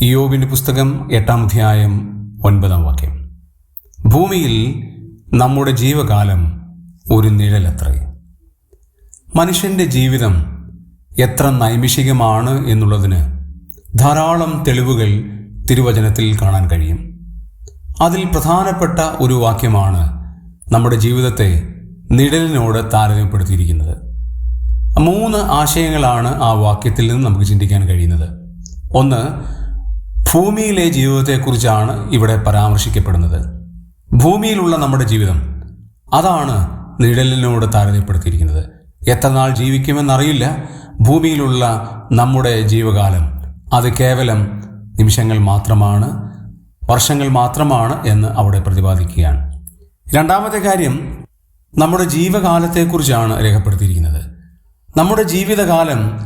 ഇയോബിന്റെ പുസ്തകം എട്ടാം അധ്യായം ഒൻപതാം വാക്യം. ഭൂമിയിൽ നമ്മുടെ ജീവകാലം ഒരു നിഴലത്രേ. മനുഷ്യന്റെ ജീവിതം എത്ര നൈമിഷികമാണ് എന്നുള്ളതിന് ധാരാളം തെളിവുകൾ തിരുവചനത്തിൽ കാണാൻ കഴിയും. അതിൽ പ്രധാനപ്പെട്ട ഒരു വാക്യമാണ് നമ്മുടെ ജീവിതത്തെ നിഴലിനോട് താരതമ്യപ്പെടുത്തിയിരിക്കുന്നത്. മൂന്ന് ആശയങ്ങളാണ് ആ വാക്യത്തിൽ നിന്ന് നമുക്ക് ചിന്തിക്കാൻ കഴിയുന്നത്. ഒന്ന് ഭൂമിയിലെ ജീവിതത്തെക്കുറിച്ചാണ് ഇവിടെ പരാമർശിക്കപ്പെടുന്നത്. ഭൂമിയിലുള്ള നമ്മുടെ ജീവിതം അതാണ് നിഴലിനോട് താരതമ്യപ്പെടുത്തിയിരിക്കുന്നത്. എത്ര നാൾ ജീവിക്കുമെന്നറിയില്ല. ഭൂമിയിലുള്ള നമ്മുടെ ജീവകാലം അത് കേവലം നിമിഷങ്ങൾ മാത്രമാണ് വർഷങ്ങൾ മാത്രമാണ് എന്ന് അവിടെ പ്രതിപാദിക്കുകയാണ്. രണ്ടാമത്തെ കാര്യം നമ്മുടെ ജീവകാലത്തെക്കുറിച്ചാണ് രേഖപ്പെടുത്തിയിരിക്കുന്നത്. നമ്മുടെ ജീവിതകാലം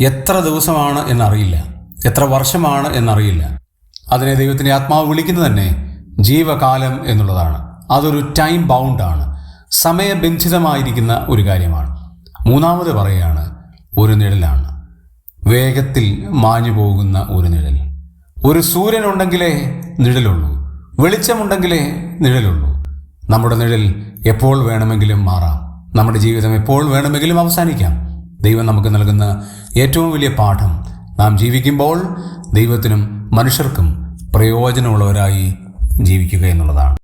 എത്ര ദിവസമാണ് എന്നറിയില്ല. എത്ര വർഷമാണ് എന്നറിയില്ല. അതിനെ ദൈവത്തിന്റെ ആത്മാവ് വിളിക്കുന്നത് തന്നെ ജീവകാലം എന്നുള്ളതാണ്. അതൊരു ടൈം ബൗണ്ടാണ് സമയബന്ധിതമായിരിക്കുന്ന ഒരു കാര്യമാണ്. മൂന്നാമത് പറയുകയാണ് ഒരു നിഴലാണ്. വേഗത്തിൽ മാഞ്ഞു പോകുന്ന ഒരു നിഴൽ. ഒരു സൂര്യനുണ്ടെങ്കിലേ നിഴലുള്ളൂ. വെളിച്ചമുണ്ടെങ്കിലേ നിഴലുള്ളൂ. നമ്മുടെ നിഴൽ എപ്പോൾ വേണമെങ്കിലും മാറാം. നമ്മുടെ ജീവിതം എപ്പോൾ വേണമെങ്കിലും അവസാനിക്കാം. ദൈവം നമുക്ക് നൽകുന്ന ഏറ്റവും വലിയ പാഠം നാം ജീവിക്കുമ്പോൾ ദൈവത്തിനും മനുഷ്യർക്കും പ്രയോജനമുള്ളവരായി ജീവിക്കുക എന്നുള്ളതാണ്.